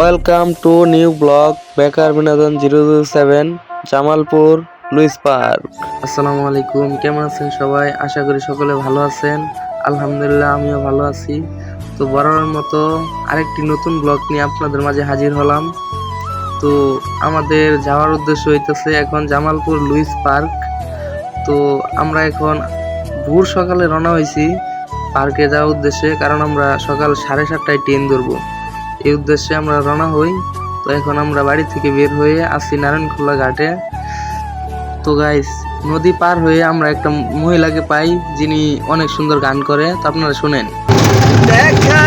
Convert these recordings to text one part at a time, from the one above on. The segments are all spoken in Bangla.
ওয়েলকাম টু নিউ ব্লগ বেকার বিনোদন zero zero seven Jamalpur Lewis park আসসালামু আলাইকুম, কেমন আছেন সবাই? আশা করি সকলে ভালো আছেন। আলহামদুলিল্লাহ, আমিও ভালো আছি। তো বরাবর মতো আরেকটি নতুন ব্লগ নিয়ে আপনাদের মাঝে হাজির হলাম। তো আমাদের যাওয়ার উদ্দেশ্য হইতেছে এখন জামালপুর লুইস পার্ক তো আমরা এখন ভোর সকালে রওনা হয়েছি পার্কে যাওয়ার উদ্দেশ্যে, কারণ আমরা সকাল সাড়ে সাতটায় ট্রেন ধরবো। এই উদ্দেশ্যে আমরা রওনা হই। তো এখন আমরা বাড়ি থেকে বের হয়ে আসি নারায়ণখোলা ঘাটে। তো গাইস নদী পার হয়ে আমরা একটা মহিলাকে পাই, যিনি অনেক সুন্দর গান করে। তো আপনারা শুনেন। দেখা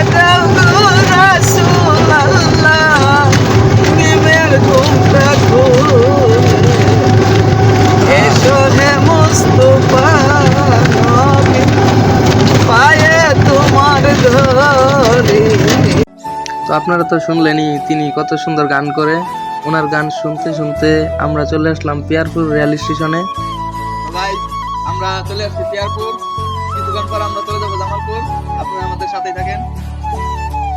পায়ে তোমার ধরি। তো আপনারা তো শুনলেনই তিনি কত সুন্দর গান করে। ওনার গান শুনতে শুনতে আমরা চলে আসলাম পিয়ারপুর রেল স্টেশনে। আমরা চলে আসছি পিয়ারপুর। কিছুক্ষণ পর আমরা চলে যাব জামালপুর। আপনারা আমাদের সাথেই থাকেন।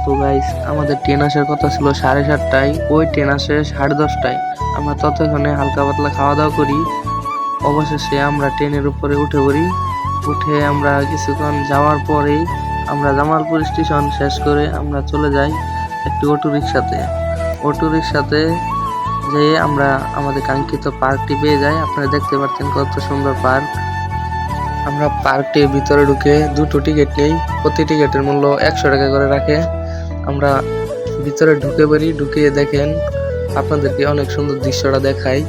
তো গাইস আমাদের ট্রেন আসার কথা ছিল সাড়ে সাতটায়। ওই ট্রেন আসে সাড়ে দশটায়। আমরা ততক্ষণে হালকা পাতলা খাওয়া দাওয়া করি। অবশেষে আমরা ট্রেনের উপরে উঠে পড়ি। উঠে আমরা কিছুক্ষণ যাওয়ার পরেই আমরা জামালপুর স্টেশন শেষ করে আমরা চলে যাই। একটি অটো রিক্সাতে অটো রিক্সাতে যেয়ে আমরা আমাদের কাঙ্ক্ষিত পার্কটি পেয়ে যাই। আপনারা দেখতে পাচ্ছেন কত সুন্দর পার্ক। আমরা পার্কটির ভিতরে ঢুকে দুটো টিকিট নেই। প্রতি টিকিটের মূল্য একশো টাকা করে রাখে। আমরা ভিতরে ঢুকে পারি ঢুকিয়ে দেখেন আপনাদেরকে অনেক সুন্দর দৃশ্যটা দেখাই।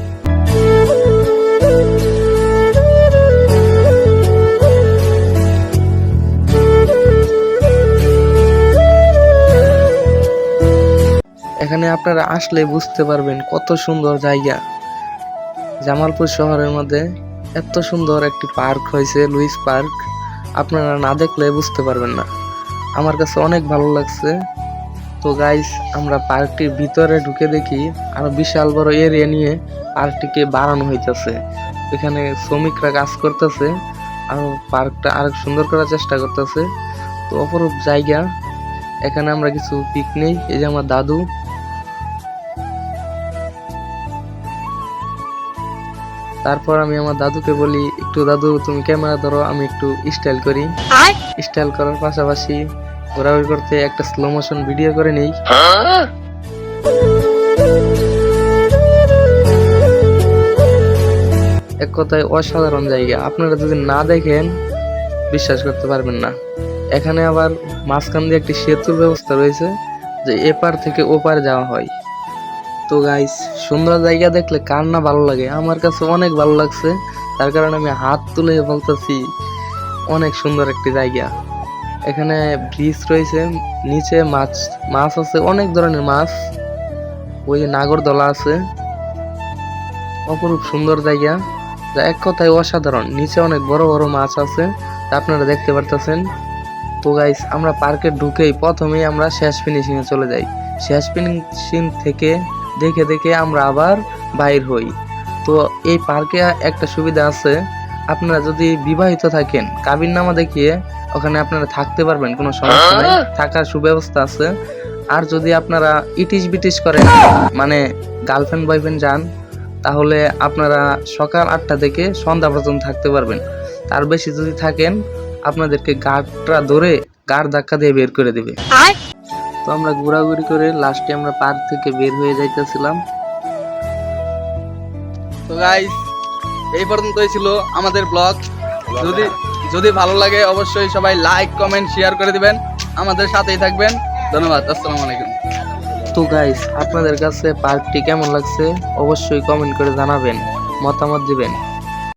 এখানে আপনারা আসলে বুঝতে পারবেন কত সুন্দর জায়গা। জামালপুর শহরের মধ্যে এত সুন্দর একটি পার্ক হয়েছে, লুইস পার্ক। আপনারা না দেখলে বুঝতে পারবেন না। আমার কাছে অনেক ভালো লাগছে। তো গাইস আমরা পার্কটির ভিতরে ঢুকে দেখি, আরও বিশাল বড় এরিয়া নিয়ে পার্কটিকে বাড়ানো হইতেছে। এখানে শ্রমিকরা কাজ করতেছে, আর পার্কটা আরও সুন্দর করার চেষ্টা করতেছে। তো অপরূপ জায়গা। এখানে আমরা কিছু পিকনিক এই যে আমার দাদু তারপর আমি আমার দাদুকে বলি একটু দাদু তুমি ক্যামেরা ধরো আমি একটু স্টাইল করি। স্টাইল করার পাশাপাশি ঘোরাঘুরি করতে একটা স্লো মোশন ভিডিও করে নেই। এক কথায় অসাধারণ জায়গা। আপনারা যদি না দেখেন বিশ্বাস করতে পারবেন না। এখানে আবার মাঝখান দিয়ে একটি সেতুর ব্যবস্থা রয়েছে যে এপার থেকে ওপার যাওয়া হয়। তো গাইস সুন্দর জায়গা দেখলে কার না ভালো লাগে? আমার কাছে অনেক ভালো লাগছে। তার কারণে আমি হাত তুলে বলতেছি, অনেক সুন্দর একটি জায়গা। এখানে ব্রিজ রয়েছে, নিচে মাছ মাছ আছে, অনেক ধরনের মাছ। ওই যে নাগরদোলা আছে। অপরূপ সুন্দর জায়গা। যা এক কথায় অসাধারণ। নিচে অনেক বড় বড় মাছ আছে। তা আপনারা দেখতে পারতেছেন। তো গাইস আমরা পার্কে ঢুকেই প্রথমেই আমরা শেষ ফিনিশিং এ চলে যাই। শেষ ফিনিশিং থেকে দেখে দেখে আমরা আবার বাইর হই। তো এই পার্কে একটা সুবিধা আছে আপনারা যদি বিবাহিত থাকেন কাবিন নামা দেখিয়ে ওখানে আপনারা থাকতে পারবেন কোনো সমস্যা নেই। থাকার সুব্যবস্থা আছে। আর যদি আপনারা ইটিস বিটিস করেন মানে গার্লফ্রেন্ড বয়ফ্রেন্ড যান তাহলে আপনারা সকাল আটটা থেকে সন্ধ্যা পর্যন্ত থাকতে পারবেন। তার বেশি যদি থাকেন আপনাদেরকে গার্ডটা ধরে গাড় ধাক্কা দিয়ে বের করে দেবে। তো আমরা ঘোরাঘুরি করে লাস্টে আমরা পার্ক থেকে বের হয়ে যাইতেছিলাম। তো গাইস এই পর্যন্তই ছিল আমাদের ব্লগ যদি যদি ভালো লাগে অবশ্যই সবাই লাইক কমেন্ট শেয়ার করে দিবেন। আমাদের সাথেই থাকবেন। ধন্যবাদ আসসালামু আলাইকুম। তো গাইস আপনাদের কাছে পার্কটি কেমন লাগছে? অবশ্যই কমেন্ট করে জানাবেন মতামত দিবেন।